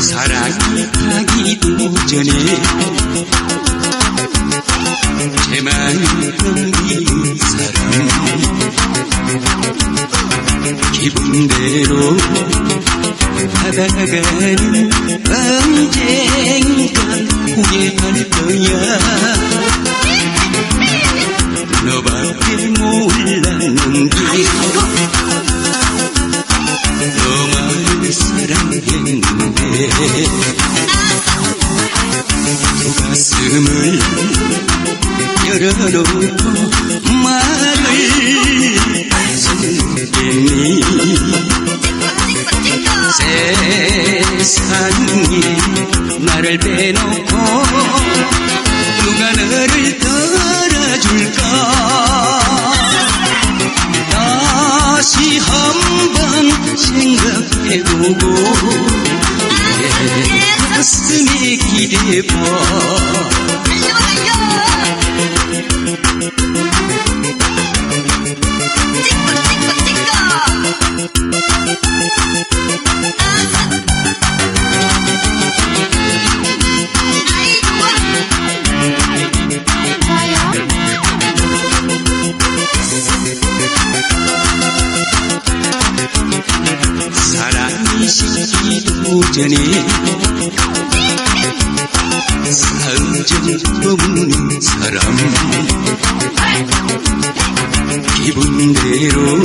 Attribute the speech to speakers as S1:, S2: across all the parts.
S1: 사랑이 가기도 전에 제마 기분대로 하다가는 언젠간 후회할 거야 너밖에 몰랐는데 너만을 사랑했는데 두 가슴을 열어놓고 말을 숨겼니 세상에 나를 빼놓고 누가 너를 돌아줄까? 다시 한번 생각해보고 내 가슴에 기대봐 전에 상정 없는 사람 기분대로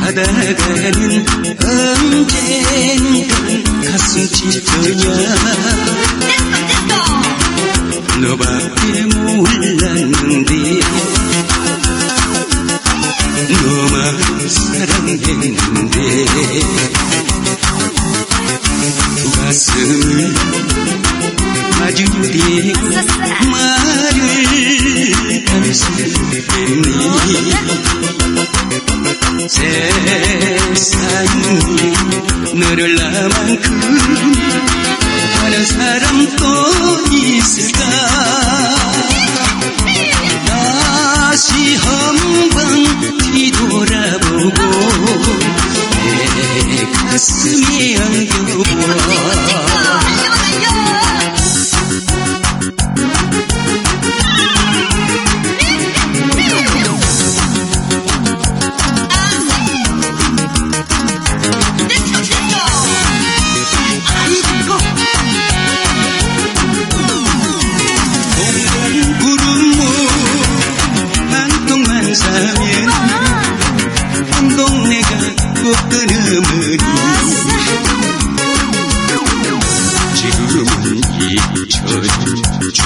S1: 하다가는 언젠간 가슴 찢어냐 너밖에 몰랐는데 너만 사랑했는데 대고 말을 단수했니 세상에 너를 나만큼 하는 사람 또 있을까 다시 한번 뒤돌아보고 내 가슴에 안겨봐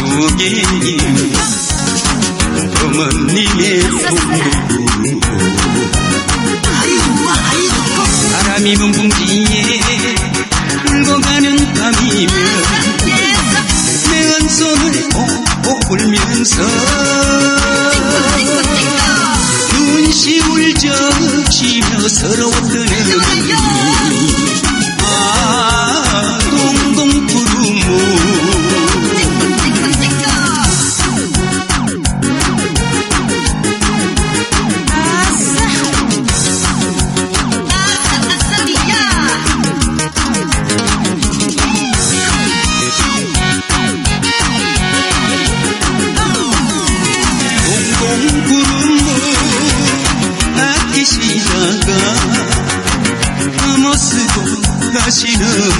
S1: 추억의 어머님의 동무 바람이 붕붕지에 울고 가는 밤이면 내한 손을 옥옥 불면서 눈시울 적시며 서러웠던 애들